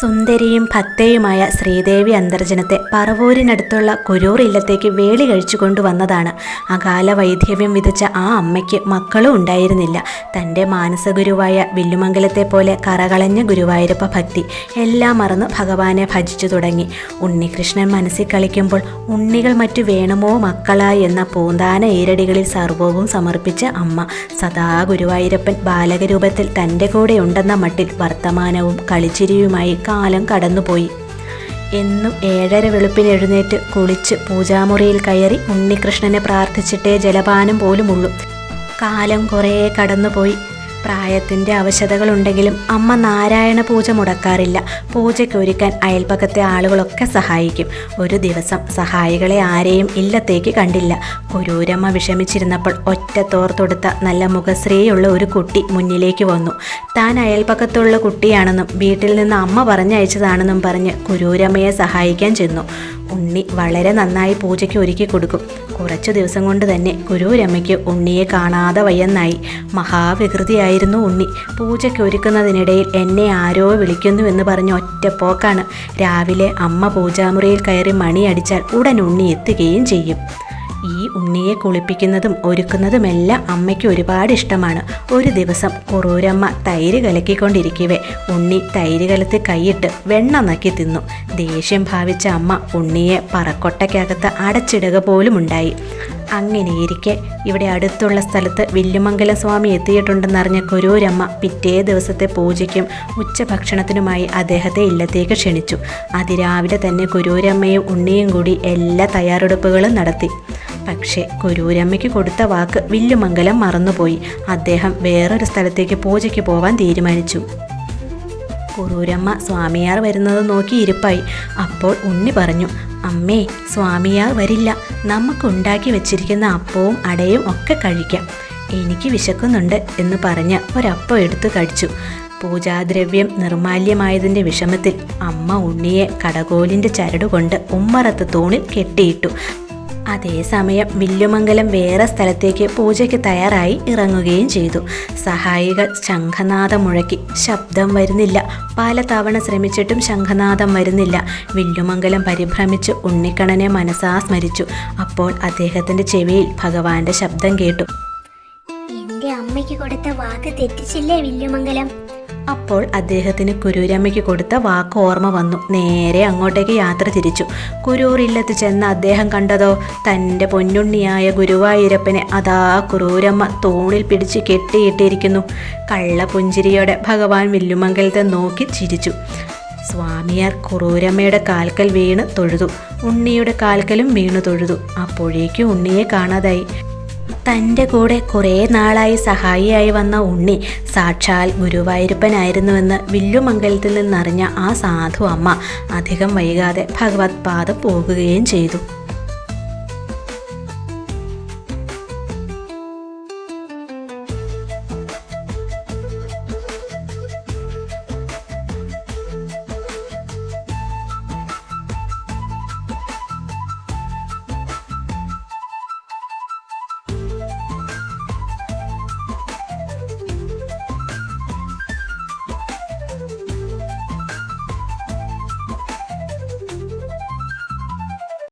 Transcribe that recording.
സുന്ദരിയും ഭക്തയുമായ ശ്രീദേവി അന്തർജനത്തെ പറവൂരിനടുത്തുള്ള കുരൂർ ഇല്ലത്തേക്ക് വേളി കഴിച്ചു കൊണ്ടുവന്നതാണ്. അകാല വൈദ്യവ്യം വിധിച്ച ആ അമ്മയ്ക്ക് മക്കളും ഉണ്ടായിരുന്നില്ല. തന്റെ മാനസഗുരുവായ വില്ലുമംഗലത്തെ പോലെ കറകളഞ്ഞ ഗുരുവായൂരപ്പ ഭക്തി എല്ലാം മറന്ന് ഭഗവാനെ ഭജിച്ചു തുടങ്ങി. ഉണ്ണികൃഷ്ണൻ മനസ്സിൽ കളിക്കുമ്പോൾ ഉണ്ണികൾ മറ്റു വേണമോ മക്കളായി എന്ന പൂന്താന ഈരടികളിൽ സർവവും സമർപ്പിച്ച അമ്മ സദാ ഗുരുവായൂരപ്പൻ ബാലകരൂപത്തിൽ തന്റെ കൂടെ ഉണ്ടെന്ന മട്ടിൽ വർത്തമാനവും കളിച്ചിരിയുമായി കാലം കടന്നുപോയി. എന്നും ഏഴര വെളുപ്പിന് എഴുന്നേറ്റ് കുളിച്ച് പൂജാമുറിയിൽ കയറി ഉണ്ണികൃഷ്ണനെ പ്രാർത്ഥിച്ചിട്ടേ ജലപാനം പോലുമുള്ളൂ. കാലം കുറേ കടന്നുപോയി. പ്രായത്തിന്റെ അവശതകളുണ്ടെങ്കിലും അമ്മ നാരായണ പൂജ മുടക്കാറില്ല. പൂജയ്ക്കൊരുക്കാൻ അയൽപ്പക്കത്തെ ആളുകളൊക്കെ സഹായിക്കും. ഒരു ദിവസം സഹായികളെ ആരെയും ഇല്ലത്തേക്ക് കണ്ടില്ല. കുരൂരമ്മ വിഷമിച്ചിരുന്നപ്പോൾ ഒറ്റ തോർ നല്ല മുഖശ്രീയുള്ള ഒരു കുട്ടി മുന്നിലേക്ക് വന്നു. താൻ അയൽപ്പക്കത്തുള്ള കുട്ടിയാണെന്നും വീട്ടിൽ നിന്ന് അമ്മ പറഞ്ഞയച്ചതാണെന്നും പറഞ്ഞ് കുരൂരമ്മയെ സഹായിക്കാൻ ചെന്നു. ഉണ്ണി വളരെ നന്നായി പൂജയ്ക്ക് ഒരുക്കി കൊടുക്കും. കുറച്ചു ദിവസം കൊണ്ട് തന്നെ ഗുരുരമ്മയ്ക്ക് ഉണ്ണിയെ കാണാതെ വയ്യെന്നായി. മഹാവികൃതിയായിരുന്നു ഉണ്ണി. പൂജയ്ക്ക് ഒരുക്കുന്നതിനിടയിൽ എന്നെ ആരോ വിളിക്കുന്നു എന്ന് പറഞ്ഞ് ഒറ്റപ്പോക്കാണ്. രാവിലെ അമ്മ പൂജാമുറിയിൽ കയറി മണിയടിച്ചാൽ ഉടൻ ഉണ്ണി എത്തുകയും ചെയ്യും. ഈ ഉണ്ണിയെ കുളിപ്പിക്കുന്നതും ഒരുക്കുന്നതുമെല്ലാം അമ്മയ്ക്ക് ഒരുപാട് ഇഷ്ടമാണ്. ഒരു ദിവസം കുറൂരമ്മ തൈര് കലക്കിക്കൊണ്ടിരിക്കവേ. ഉണ്ണി തൈര് കലത്ത് കൈയിട്ട് വെണ്ണ നക്കി തിന്നു. ദേഷ്യം ഭാവിച്ച അമ്മ ഉണ്ണിയെ പറക്കൊട്ടയ്ക്കകത്ത് അടച്ചിടുക പോലും ഉണ്ടായി അങ്ങനെയിരിക്കെ ഇവിടെ അടുത്തുള്ള സ്ഥലത്ത് വില്ലുമംഗല സ്വാമി എത്തിയിട്ടുണ്ടെന്നറിഞ്ഞ കുരൂരമ്മ പിറ്റേ ദിവസത്തെ പൂജയ്ക്കും ഉച്ചഭക്ഷണത്തിനുമായി അദ്ദേഹത്തെ ഇല്ലത്തേക്ക് ക്ഷണിച്ചു. അതിരാവിലെ തന്നെ കുരൂരമ്മയും ഉണ്ണിയും കൂടി എല്ലാ തയ്യാറെടുപ്പുകളും നടത്തി. പക്ഷേ കുരൂരമ്മയ്ക്ക് കൊടുത്ത വാക്ക് വില്ലുമംഗലം മറന്നുപോയി. അദ്ദേഹം വേറൊരു സ്ഥലത്തേക്ക് പൂജയ്ക്ക് പോവാൻ തീരുമാനിച്ചു. കുറൂരമ്മ സ്വാമിയാർ വരുന്നത് നോക്കി ഇരിപ്പായി. അപ്പോൾ ഉണ്ണി പറഞ്ഞു അമ്മേ സ്വാമിയാർ വരില്ല. നമുക്ക് ഉണ്ടാക്കി വെച്ചിരിക്കുന്ന അപ്പവും അടയും ഒക്കെ കഴിക്കാം. എനിക്ക് വിശക്കുന്നുണ്ട് എന്ന് പറഞ്ഞ് ഒരപ്പം എടുത്ത് കഴിച്ചു പൂജാദ്രവ്യം നിർമാല്യമായതിന്റെ വിഷമത്തിൽ അമ്മ ഉണ്ണിയെ കടകോലിന്റെ ചരടുകൊണ്ട് ഉമ്മറത്ത് തൂണിൽ കെട്ടിയിട്ടു. അതേസമയം വില്ലുമംഗലം വേറെ സ്ഥലത്തേക്ക് പൂജയ്ക്ക് തയ്യാറായി ഇറങ്ങുകയും ചെയ്തു. സഹായികൾ ശംഖനാഥം മുഴക്കി ശബ്ദം വരുന്നില്ല. പല തവണ ശ്രമിച്ചിട്ടും ശംഖനാഥം വരുന്നില്ല. വില്ലുമംഗലം പരിഭ്രമിച്ച് ഉണ്ണിക്കണ്ണനെ മനസ്സാ സ്മരിച്ചു. അപ്പോൾ അദ്ദേഹത്തിന്റെ ചെവിയിൽ ഭഗവാന്റെ ശബ്ദം കേട്ടു. എന്റെ അമ്മയ്ക്ക് കൊടുത്ത വാക്ക് തെറ്റിച്ചില്ലേ വില്ലുമംഗലം? അപ്പോൾ അദ്ദേഹത്തിന് കുരൂരമ്മയ്ക്ക് കൊടുത്ത വാക്ക് ഓർമ്മ വന്നു. നേരെ അങ്ങോട്ടേക്ക് യാത്ര തിരിച്ചു. കുരൂരില്ലത്ത് ചെന്ന അദ്ദേഹം കണ്ടതോ? തന്റെ പൊന്നുണ്ണിയായ ഗുരുവായൂരപ്പനെ അതാ കുരൂരമ്മ തൂണിൽ പിടിച്ച് കെട്ടിയിട്ടിരിക്കുന്നു. കള്ള പുഞ്ചിരിയോടെ ഭഗവാൻ വില്ലുമംഗലത്തെ നോക്കി ചിരിച്ചു. സ്വാമിയാർ കുറൂരമ്മയുടെ കാൽക്കൽ വീണ് തൊഴുതു. ഉണ്ണിയുടെ കാൽക്കലും വീണു തൊഴുതു. അപ്പോഴേക്കും ഉണ്ണിയെ കാണാതായി. തന്റെ കൂടെ കുറേ നാളായി സഹായിയായി വന്ന ഉണ്ണി സാക്ഷാൽ ഗുരുവായൂരപ്പനായിരുന്നുവെന്ന് വില്ലുമംഗലത്തിൽ നിന്നറിഞ്ഞ ആ സാധു അമ്മ. അധികം വൈകാതെ ഭഗവത് പാദം പോകുകയും ചെയ്തു.